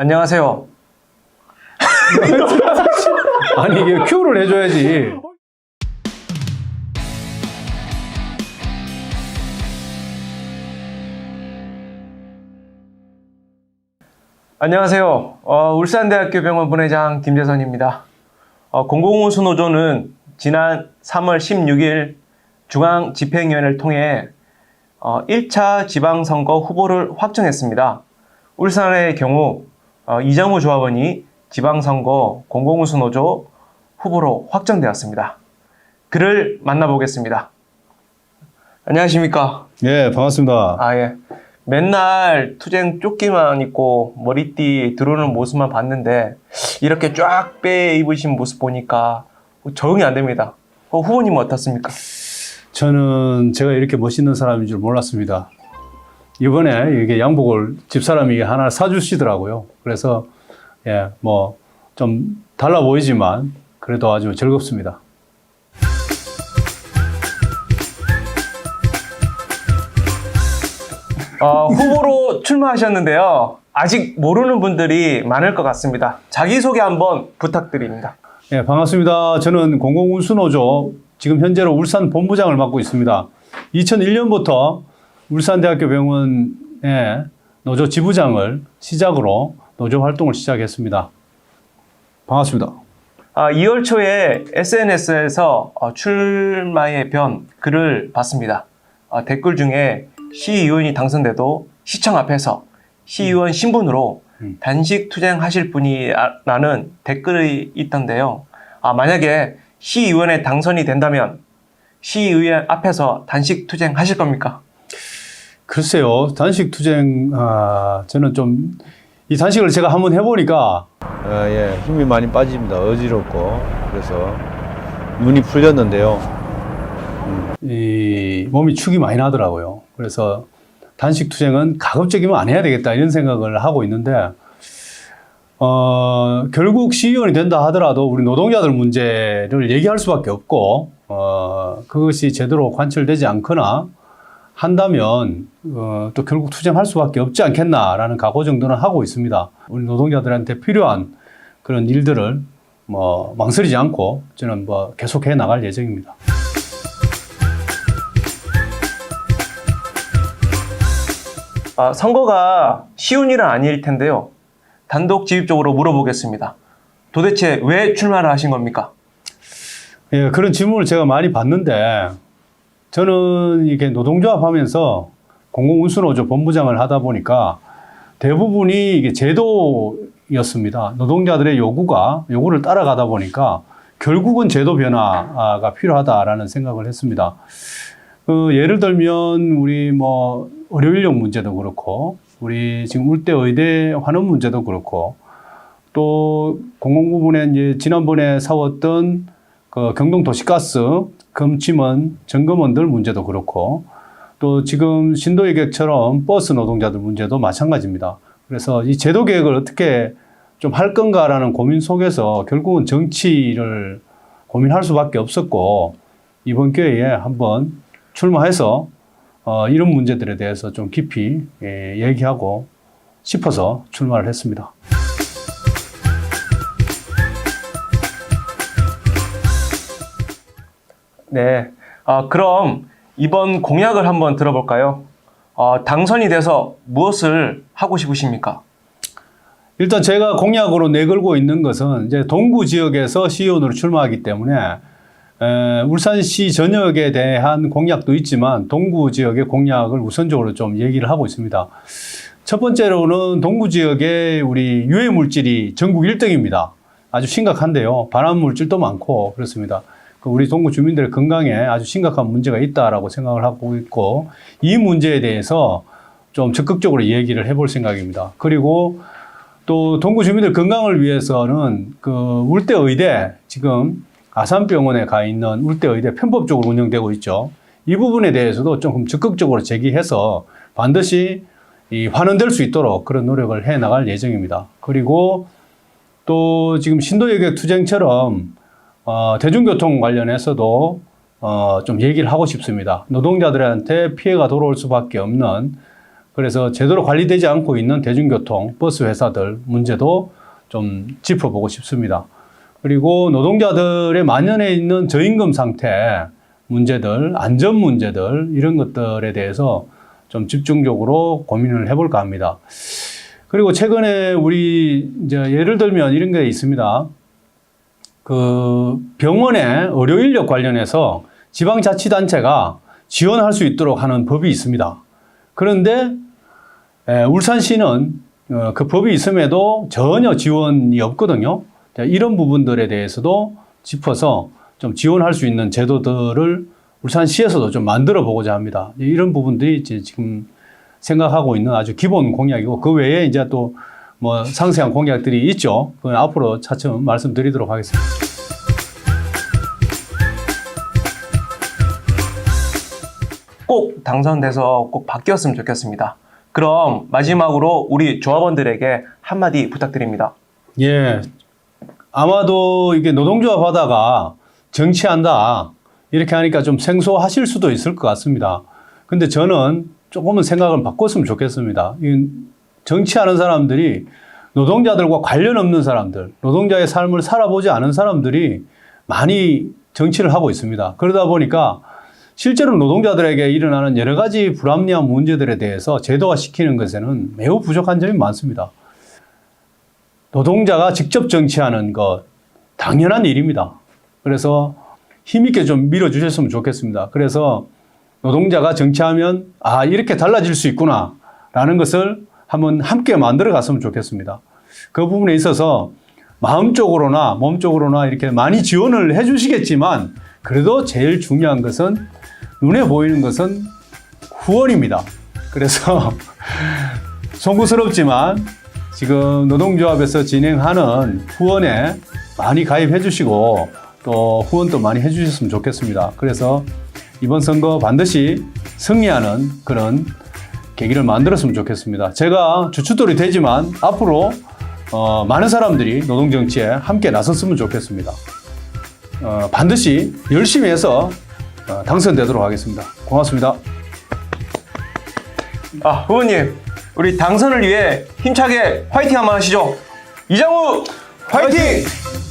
안녕하세요. 아니 이게 큐를 해줘야지. 안녕하세요. 어, 울산대학교 병원 분회장 김재선입니다. 어, 공공운수 노조는 지난 3월 16일 중앙 집행위원회를 통해 어, 1차 지방선거 후보를 확정했습니다. 울산의 경우 어, 이정우 조합원이 지방선거 공공운수 노조 후보로 확정되었습니다. 그를 만나보겠습니다. 안녕하십니까? 예 반갑습니다. 아, 예. 맨날 투쟁 조끼만 입고 머리띠 들어오는 모습만 봤는데 이렇게 쫙 빼 입으신 모습 보니까 적응이 안 됩니다. 어, 후보님은 어떻습니까? 저는 제가 이렇게 멋있는 사람인 줄 몰랐습니다. 이번에 이게 양복을 집사람이 하나 사주시더라고요. 그래서 예 뭐 좀 달라 보이지만 그래도 아주 즐겁습니다. 어, 후보로 출마하셨는데요. 아직 모르는 분들이 많을 것 같습니다. 자기소개 한번 부탁드립니다. 예 반갑습니다. 저는 공공운수노조 지금 현재로 울산 본부장을 맡고 있습니다. 2001년부터 울산대학교 병원의 노조 지부장을 시작으로 노조 활동을 시작했습니다. 반갑습니다. 아, 2월 초에 SNS에서 어, 출마의 변 글을 봤습니다. 아, 댓글 중에 시의원이 당선돼도 시청 앞에서 시의원 신분으로 음. 단식 투쟁하실 분이 아- 라는 댓글이 있던데요. 아, 만약에 시의원에 당선이 된다면 시의원 앞에서 단식 투쟁하실 겁니까? 글쎄요, 단식 투쟁, 아, 저는 좀, 이 단식을 제가 한번 해보니까, 아, 예, 힘이 많이 빠집니다. 어지럽고 그래서 눈이 풀렸는데요. 이 몸이 축이 많이 나더라고요. 그래서 단식 투쟁은 가급적이면 안 해야 되겠다 이런 생각을 하고 있는데, 어, 결국 시의원이 된다 하더라도 우리 노동자들 문제를 얘기할 수밖에 없고, 어, 그것이 제대로 관철되지 않거나 한다면, 어, 또 결국 투쟁할 수밖에 없지 않겠나라는 각오 정도는 하고 있습니다. 우리 노동자들한테 필요한 그런 일들을 뭐 망설이지 않고 저는 뭐 계속해 나갈 예정입니다. 아, 선거가 쉬운 일은 아닐 텐데요. 단독지휘적으로 물어보겠습니다. 도대체 왜 출마를 하신 겁니까? 예, 그런 질문을 제가 많이 받는데 저는 이게 노동조합 하면서 공공운수노조 본부장을 하다 보니까 대부분이 이게 제도였습니다. 노동자들의 요구가 요구를 따라가다 보니까 결국은 제도 변화가 필요하다라는 생각을 했습니다. 그 예를 들면 우리 뭐 의료 인력 문제도 그렇고 우리 지금 울대 의대 환원 문제도 그렇고 또 공공부문에 이제 지난번에 사왔던 그 경동 도시가스 금침원 점검원들 문제도 그렇고 또 지금 신도의 객처럼 버스 노동자들 문제도 마찬가지입니다. 그래서 이 제도 개혁을 어떻게 좀 할 건가라는 고민 속에서 결국은 정치를 고민할 수밖에 없었고 이번 기회에 한번 출마해서 어, 이런 문제들에 대해서 좀 깊이 예, 얘기하고 싶어서 출마를 했습니다. 네. 아, 그럼 이번 공약을 한번 들어볼까요? 어, 당선이 돼서 무엇을 하고 싶으십니까? 일단 제가 공약으로 내걸고 있는 것은 이제 동구 지역에서 시의원으로 출마하기 때문에 에, 울산시 전역에 대한 공약도 있지만 동구 지역의 공약을 우선적으로 좀 얘기를 하고 있습니다. 첫 번째로는 동구 지역에 우리 유해 물질이 전국 1등입니다. 아주 심각한데요. 발암 물질도 많고 그렇습니다. 그 우리 동구 주민들의 건강에 아주 심각한 문제가 있다라고 생각을 하고 있고 이 문제에 대해서 좀 적극적으로 얘기를 해볼 생각입니다. 그리고 또 동구 주민들 건강을 위해서는 그 울대 의대 지금 아산병원에 가 있는 울대 의대 편법적으로 운영되고 있죠. 이 부분에 대해서도 조금 적극적으로 제기해서 반드시 이 환원될 수 있도록 그런 노력을 해 나갈 예정입니다. 그리고 또 지금 신도여객 투쟁처럼 어, 대중교통 관련해서도 어, 좀 얘기를 하고 싶습니다. 노동자들한테 피해가 돌아올 수밖에 없는 그래서 제대로 관리되지 않고 있는 대중교통, 버스 회사들 문제도 좀 짚어보고 싶습니다. 그리고 노동자들의 만연해 있는 저임금 상태 문제들, 안전 문제들 이런 것들에 대해서 좀 집중적으로 고민을 해볼까 합니다. 그리고 최근에 우리 이제 예를 들면 이런 게 있습니다. 그 병원의 의료 인력 관련해서 지방자치단체가 지원할 수 있도록 하는 법이 있습니다. 그런데 에, 울산시는 어, 그 법이 있음에도 전혀 지원이 없거든요. 자, 이런 부분들에 대해서도 짚어서 좀 지원할 수 있는 제도들을 울산시에서도 좀 만들어 보고자 합니다. 이런 부분들이 이제 지금 생각하고 있는 아주 기본 공약이고 그 외에 이제 또 뭐 상세한 공약들이 있죠. 그건 앞으로 차츰 말씀드리도록 하겠습니다. 꼭 당선돼서 꼭 바뀌었으면 좋겠습니다. 그럼 마지막으로 우리 조합원들에게 한마디 부탁드립니다. 예. 아마도 이게 노동조합 하다가 정치한다. 이렇게 하니까 좀 생소하실 수도 있을 것 같습니다. 근데 저는 조금은 생각을 바꿨으면 좋겠습니다. 이 정치하는 사람들이 노동자들과 관련 없는 사람들, 노동자의 삶을 살아보지 않은 사람들이 많이 정치를 하고 있습니다. 그러다 보니까 실제로 노동자들에게 일어나는 여러 가지 불합리한 문제들에 대해서 제도화시키는 것에는 매우 부족한 점이 많습니다. 노동자가 직접 정치하는 것 당연한 일입니다. 그래서 힘있게 좀 밀어주셨으면 좋겠습니다. 그래서 노동자가 정치하면 아 이렇게 달라질 수 있구나 라는 것을 한번 함께 만들어 갔으면 좋겠습니다. 그 부분에 있어서 마음적으로나 몸적으로나 이렇게 많이 지원을 해 주시겠지만 그래도 제일 중요한 것은 눈에 보이는 것은 후원입니다. 그래서 송구스럽지만 지금 노동조합에서 진행하는 후원에 많이 가입해 주시고 또 후원도 많이 해 주셨으면 좋겠습니다. 그래서 이번 선거 반드시 승리하는 그런 계기를 만들었으면 좋겠습니다. 제가 주춧돌이 되지만 앞으로 어, 많은 사람들이 노동정치에 함께 나섰으면 좋겠습니다. 어, 반드시 열심히 해서 어, 당선되도록 하겠습니다. 고맙습니다. 아, 후보님, 우리 당선을 위해 힘차게 화이팅 한번 하시죠. 이장우 화이팅!